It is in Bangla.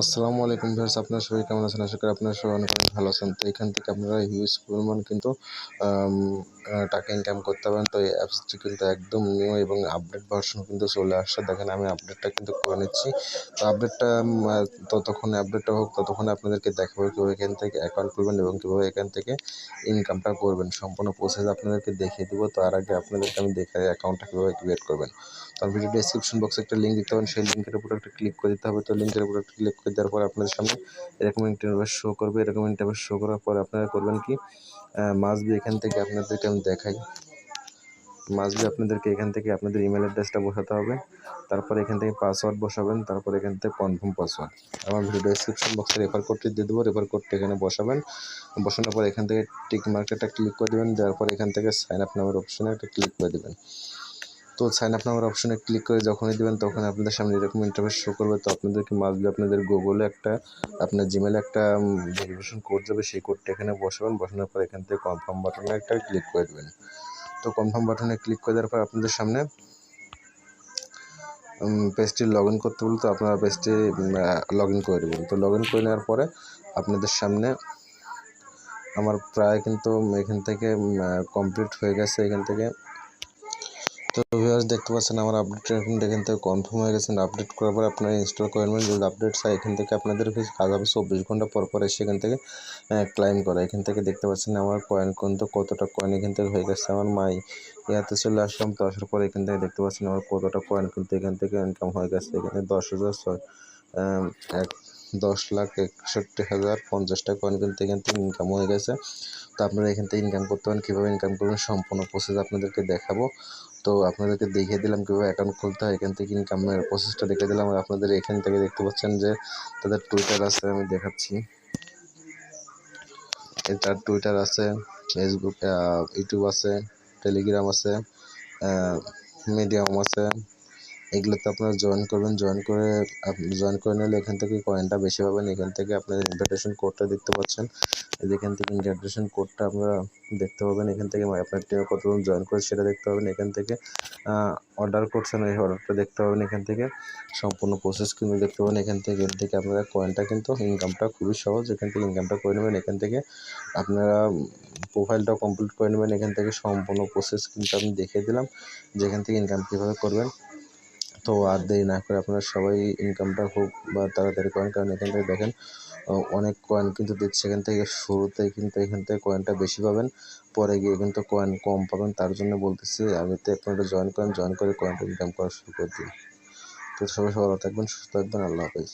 আসসালামু আলাইকুম ভিউয়ার্স, আপনার সবাই কেমন আছেন? আশা করি আপনারা সবাই অনেক অনেক ভালো আছেন। তো এখান থেকে আপনারা হিউজ পরিমাণ কিন্তু টাকা ইনকাম করতে পারেন তো এই অ্যাপসটি কিন্তু একদম নিউ এবং আপডেট ভার্সন কিন্তু চলে আসছে। দেখেন, আমি আপডেটটা কিন্তু করে নিচ্ছি। তো আপডেটটা ততক্ষণ আপডেটটা হোক, ততক্ষণ আপনাদেরকে দেখাবো কীভাবে এখান থেকে অ্যাকাউন্ট করবেন এবং কীভাবে এখান থেকে ইনকামটা করবেন। সম্পূর্ণ প্রসেস আপনাদেরকে দেখিয়ে দেবো। তার আগে আপনাদেরকে আমি দেখাই অ্যাকাউন্টটা কীভাবে ক্রিয়েট করবেন। তার ভিডিও ডিসক্রিপশন বক্সে একটা লিঙ্ক দিতে পারেন। সেই লিঙ্কের উপর একটা ক্লিক করে দিতে হবে। তো লিঙ্কের উপর একটা ক্লিক করে দেওয়ার পর আপনাদের সামনে এরকম ইন্টারভিউ শো করবে, এরকম ইন্টারভিউ শো করার পর আপনারা করবেন কি মাস বি এখান থেকে আপনাদেরকে আমি দেখাই। মাস বি আপনাদেরকে এখান থেকে আপনাদের ইমেল অ্যাড্রেসটা বসাতে হবে, তারপর এখান থেকে পাসওয়ার্ড বসাবেন, তারপর এখান থেকে কনফার্ম পাসওয়ার্ড আমার ভিডিও ডিসক্রিপশন বক্সে রেফার কোডটি দিয়ে দেবো রেফার কোডটি এখানে বসাবেন। বসানোর পর এখান থেকে টিক মার্কেটটা ক্লিক করে দেবেন, দেওয়ার পর এখান থেকে সাইন আপ নামের অপশানে একটা ক্লিক করে দেবেন। তো সাইন আপ নাম্বার অপশনে ক্লিক করে যখনই দেবেন, তখন আপনাদের সামনে এরকম ইন্টারফেস শো করবে। তো আপনাদেরকে মাসবি আপনাদের গুগলে একটা, আপনার জিমেলে একটা ভেরিফিকেশন কোড যাবে। সেই কোডটা এখানে বসাবেন। বসানোর পর এখান থেকে কনফার্ম বাটনে একটা ক্লিক করে দেবেন। তো কনফার্ম বাটনে ক্লিক করে দেওয়ার পর আপনাদের সামনে পেজটি লগ ইন করতে বলে তো আপনারা পেজটি লগ ইন করে দেবেন। তো লগ ইন করে নেওয়ার পরে আপনাদের সামনে আমার প্রায় কিন্তু এখান থেকে কমপ্লিট হয়ে গেছে এখান থেকে। ভিউয়ার্স দেখতে পাচ্ছেন আমার আপডেট এখন এখান থেকে কনফার্ম হয়ে গেছেন আপডেট করার পর আপনারা ইনস্টল করে নেবেন। যদি আপডেট চাই, এখান থেকে আপনাদের কাজ হবে চব্বিশ ঘণ্টা পর পর এসে এখান থেকে ক্লাইম করা। এখান থেকে দেখতে পাচ্ছেন আমার কয়েন কিন্তু কতটা কয়েন এখান থেকে হয়ে গেছে। আমার মাই ইয়াতে চলে আসলাম। তো আসার পর এখান থেকে দেখতে পাচ্ছেন আমার কতটা কয়েন কিন্তু এখান থেকে ইনকাম হয়ে গেছে। এখানে দশ হাজার ছয় এক দশ লাখ একষট্টি হাজার পঞ্চাশটা কয়েন কিন্তু এখান থেকে ইনকাম হয়ে গেছে। তো আপনারা এখান থেকে ইনকাম করতে পারেন, কীভাবে ইনকাম করবেন সম্পূর্ণ প্রসেস আপনাদেরকে দেখাবো। তো আপনাদেরকে দেখিয়ে দিলাম কীভাবে অ্যাকাউন্ট খুলতে হয়, এখান থেকে ইনকামের প্রসেসটা দেখে দিলাম। আর আপনাদের এখান থেকে দেখতে পাচ্ছেন যে তাদের টুইটার আছে, আমি দেখাচ্ছি। এটার টুইটার আছে ফেসবুক ইউটিউব আছে টেলিগ্রাম আছে মিডিয়াম আছে এগুলোতে আপনারা জয়েন করবেন জয়েন করে জয়েন করে নিলে এখান থেকে কয়েনটা বেশি পাবেন এখান থেকে আপনার ইনভিটেশন কোডটা দেখতে পাচ্ছেন এখান থেকে ইনভিটেশন কোডটা আপনারা দেখতে পাবেন এখান থেকে আপনার টিমে কতজন জয়েন করে সেটা দেখতে পাবেন এখান থেকে অর্ডার করছেন এই অর্ডারটা দেখতে পাবেন এখান থেকে সম্পূর্ণ প্রসেস কিন্তু দেখতে পাবেন এখান থেকে এখান থেকে আপনারা কয়েনটা কিন্তু ইনকামটা খুবই সহজ এখান থেকে ইনকামটা করে নেবেন এখান থেকে আপনারা প্রোফাইলটা কমপ্লিট করে নেবেন এখান থেকে সম্পূর্ণ প্রসেস কিন্তু আমি দেখিয়ে দিলাম যেখান থেকে ইনকাম কীভাবে করবেন তো আর দেরি না করে আপনারা সবাই ইনকামটা খুব তাড়াতাড়ি করেন কারণ এখান থেকে দেখেন অনেক কয়েন কিন্তু দিচ্ছে। এখান থেকে শুরুতে কিন্তু এখান থেকে কয়েনটা বেশি পাবেন, পরে গিয়ে কিন্তু কয়েন কম পাবেন। তার জন্য বলতেছি, আমি তো আপনারা জয়েন করেন জয়েন করে কয়েনটা ইনকাম করা শুরু করে দিন। তো সবাই ভালো থাকবেন, সুস্থ থাকবেন, আল্লাহ হাফেজ।